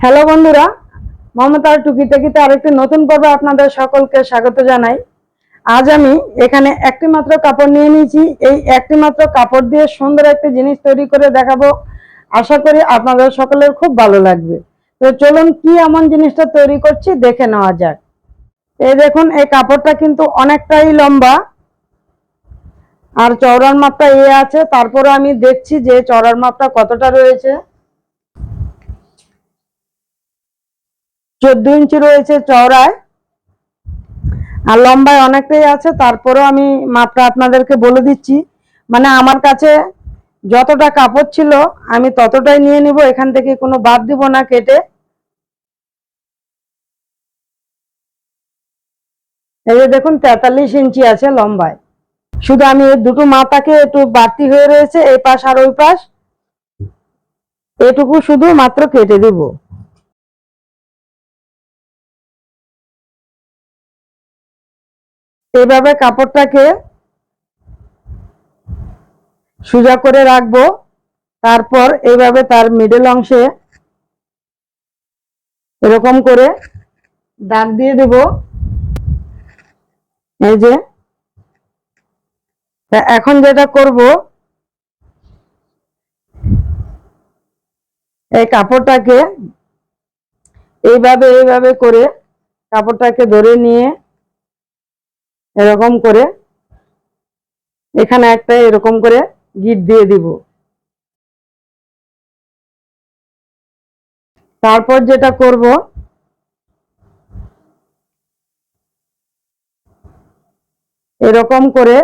Hello বন্ধুরা, মমতার টুকিটাকিতে আরেকটি নতুন পর্বে আপনাদের সকলকে স্বাগত জানাই। আজ আমি এখানে একটি মাত্র কাপড় নিয়ে নিয়েছি। এই একটি মাত্র কাপড় দিয়ে সুন্দর একটি জিনিস তৈরি করে দেখাবো। আশা করি আপনাদের সকলের খুব ভালো লাগবে। তো চলুন কি এমন জিনিসটা তৈরি করছি দেখে নেওয়া যাক। এই দেখুন, এই কাপড়টা কিন্তু অনেকটাই লম্বা। আর চওড়ার মাপটা এ আছে। তারপরে আমি দেখছি যে চওড়ার মাপটা কতটা রয়েছে। চোদ্দ ইঞ্চি রয়েছে চওড়ায়। আর লম্বায় অনেকটাই আছে, তারপরেও আমি মাপটা আপনাদেরকে বলে দিচ্ছি। মানে আমার কাছে যতটা কাপড় ছিল, আমি ততটাই নিয়ে নিব, এখান থেকে কোনো বাদ দিব না কেটে। এই যে দেখুন, তেতাল্লিশ ইঞ্চি আছে লম্বায়। শুধু আমি দুটো মাথাকে একটু বাড়তি হয়ে রয়েছে, এই পাশ আর ওই পাশ। এটুকু শুধু মাত্র কেটে দিব। এইভাবে কাপড়টাকে সোজা করে রাখব। তারপর এইভাবে তার মিডল অংশে এরকম করে দাগ দিয়ে দেব। এই যে এখন যেটা করব, এই কাপড়টাকে এইভাবে এইভাবে করে কাপড়টাকে ধরে নিয়ে এরকম করে, এখানে একটা এরকম করে গিট দিয়ে দিব। তারপর যেটা করব, এরকম করে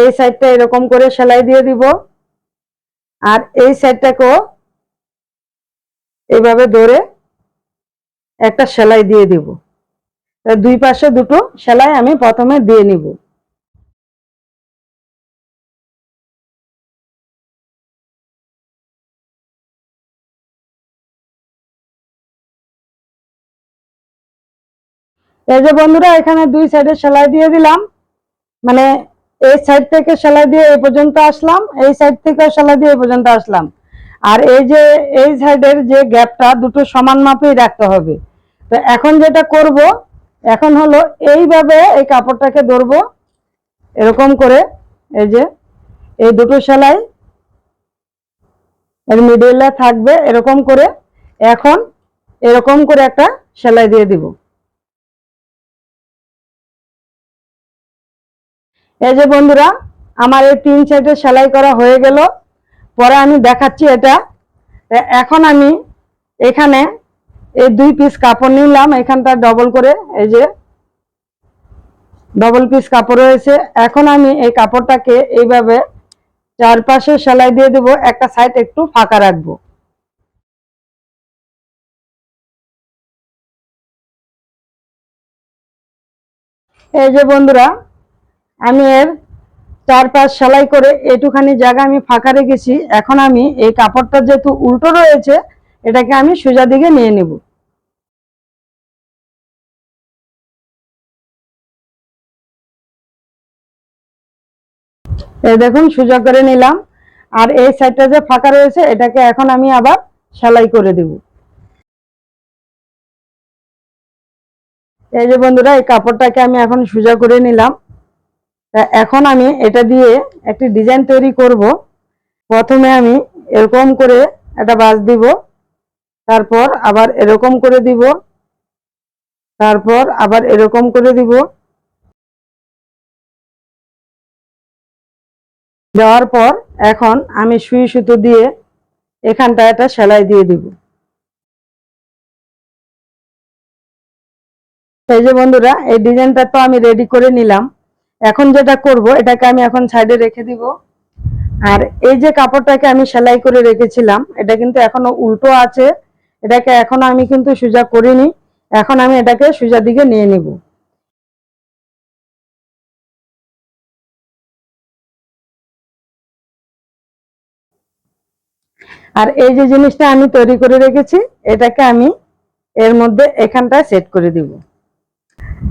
এই সাইডটা এরকম করে সেলাই দিয়ে দিব। আর এই সাইডটাকেও এইভাবে ধরে একটা সেলাই দিয়ে দিব। দুই পাশে দুটো সেলাই আমি প্রথমে দিয়ে নিব। এই যে বন্ধুরা, এখানে দুই সাইডে সেলাই দিয়ে দিলাম। মানে এই সাইড থেকে সেলাই দিয়ে এই পর্যন্ত আসলাম, এই সাইড থেকে সেলাই দিয়ে এই পর্যন্ত আসলাম। আর এই যে, এই সাইডের যে গ্যাপটা, দুটো সমান মাপেই রাখতে হবে। তো এখন যেটা করব, এখন হলো এইভাবে এই কাপড়টাকে ধরবো, এরকম করে, এই যে, এই দুটো সেলাই এর মিডিলে থাকবে, এরকম করে, এখন এরকম করে একটা সেলাই দিয়ে দিব। এই যে বন্ধুরা, আমার এই তিন সাইডে সেলাই করা হয়ে গেল, পরে আমি দেখাচ্ছি এটা। এখন আমি এখানে এই দুই পিস কাপড় নিলাম, এখানটা ডবল করে, এই যে ডবল পিস কাপড় রয়েছে। এখন আমি এই কাপড়টাকে এইভাবে চারপাশে সেলাই দিয়ে দেব, একটা সাইড একটু ফাঁকা রাখব। এই যে বন্ধুরা, আমি এর চারপাশ সেলাই করে এটুখানি জায়গা আমি ফাঁকা রেখেছি। এখন আমি এই কাপড়টা যেহেতু উল্টো রয়েছে এটাকে আমি সোজা দিকে নিয়ে নেব। এই দেখুন, সোজা করে নিলাম। আর এই সাইডটা যে ফাঁকা রয়েছে, এটাকে এখন আমি আবার সেলাই করে দেব। এই যে বন্ধুরা, এই কাপড়টাকে আমি এখন সোজা করে নিলাম। এখন আমি এটা দিয়ে একটি ডিজাইন তৈরি করব। প্রথমে আমি এরকম করে একটা বাস দিব। তারপর আবার এরকম করে দিব। তারপর আবার এরকম করে দিব। দেওয়ার পর এখন আমি সুই সুতো দিয়ে এখানটা একটা সেলাই দিয়ে দিব। এই যে বন্ধুরা, এই ডিজাইনটা তো আমি রেডি করে নিলাম। এখন যেটা করব, এটাকে আমি এখন সাইডে রেখে দিব। আর এই যে কাপড়টাকে আমি সেলাই করে রেখেছিলাম, এটা কিন্তু এখনও উল্টো আছে। এটাকে এখন আমি কিন্তু সোজা করিনি। এখন আমি এটাকে সোজা দিকে নিয়ে নিব। আর এই যে জিনিসটা আমি তৈরি করে রেখেছি, এটাকে আমি এর মধ্যে এখানটা সেট করে দিব।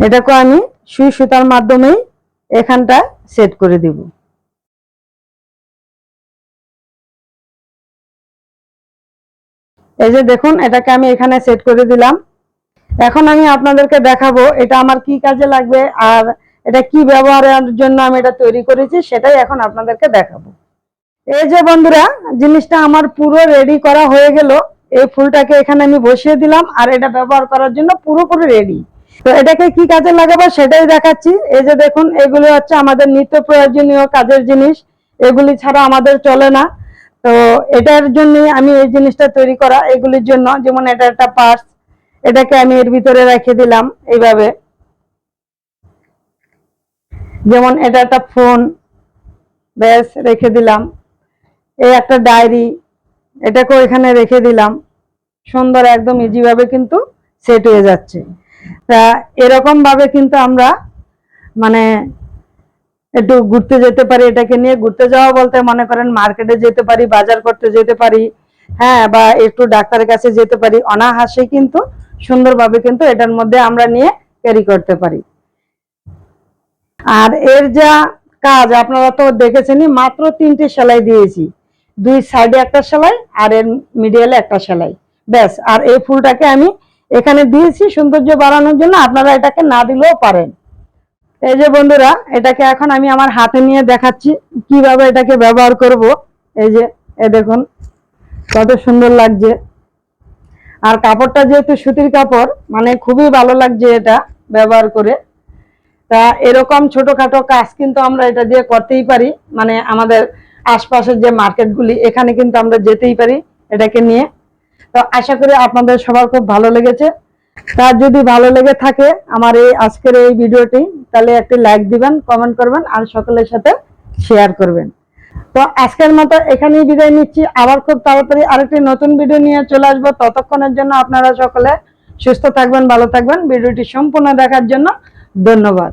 এটাকে আমি সুই সুতার মাধ্যমেই এখানটা সেট করে দিব। এই যে দেখুন, এটাকে আমি এখানে সেট করে দিলাম। এখন আমি আপনাদেরকে দেখাবো এটা আমার কি কাজে লাগবে আর এটা কি ব্যবহারের জন্য আমি এটা তৈরি করেছি, সেটাই এখন আপনাদেরকে দেখাবো। এই যে বন্ধুরা, জিনিসটা আমার পুরো রেডি করা হয়ে গেল। এই ফুলটাকে এখানে আমি বসিয়ে দিলাম আর এটা ব্যবহার করার জন্য পুরোপুরি রেডি তো এটাকে কি কাজে লাগাবো সেটাই দেখাচ্ছি। এই যে দেখুন, এগুলি হচ্ছে আমাদের নিত্য প্রয়োজনীয় কাজের জিনিস। এগুলি ছাড়া আমাদের চলে না। তো এটার জন্য আমি এই জিনিসটা তৈরি করা, এগুলির জন্য, যেমন এটা একটা পার্স, এটাকে আমি এর ভিতরে রেখে দিলাম এইভাবে। যেমন এটা একটা ফোন, ব্যাস, রেখে দিলাম। এই একটা ডায়েরি, এটাকেও এখানে রেখে দিলাম। সুন্দর, একদম ইজিভাবে কিন্তু সেট হয়ে যাচ্ছে। তা এরকমভাবে কিন্তু আমরা মানে একটু ঘুরতে যেতে পারি, এটাকে নিয়ে ঘুরতে যাওয়া বলতে মনে করেন মার্কেটে যেতে পারি, বাজার করতে যেতে পারি হ্যাঁ বা একটু ডাক্তারের কাছে যেতে পারি, অনাহাসে কিন্তু সুন্দরভাবে কিন্তু এটার মধ্যে আমরা নিয়ে ক্যারি করতে পারি। আর এর যা কাজ, আপনারা তো দেখেছেনই, মাত্র তিনটে সেলাই দিয়েছি। দুই সাইডে একটা সেলাই, আর এর মিডিয়ালে একটা সেলাই। ব্যাস, আর এই ফুলটাকে আমি এখানে দিয়েছি সৌন্দর্য বাড়ানোর জন্য, আপনারা এটাকে না দিলেও পারেন। এই যে বন্ধুরা, এটাকে এখন আমি আমার হাতে নিয়ে দেখাচ্ছি, কীভাবে এটাকে ব্যবহার করব। এই যে, এ দেখুন, কত সুন্দর লাগছে। আর কাপড়টা যেহেতু সুতির কাপড় মানে খুবই ভালো লাগছে এটা ব্যবহার করে। তা এরকম ছোটখাটো কাজ কিন্তু আমরা এটা দিয়ে করতেই পারি মানে আমাদের আশপাশের যে মার্কেটগুলি, এখানে কিন্তু আমরা যেতেই পারি এটাকে নিয়ে। তো আশা করি আপনাদের সবার খুব ভালো লেগেছে। তার যদি ভালো লেগে থাকে আমার এই আজকের এই ভিডিওটি, তাহলে একটি লাইক দিবেন কমেন্ট করবেন, আর সকলের সাথে শেয়ার করবেন। তো আজকের মতো এখানেই বিদায় নিচ্ছি। আবার খুব তাড়াতাড়ি আরেকটি নতুন ভিডিও নিয়ে চলে আসব। ততক্ষণের জন্য আপনারা সকলে সুস্থ থাকবেন, ভালো থাকবেন। ভিডিওটি সম্পূর্ণ দেখার জন্য ধন্যবাদ।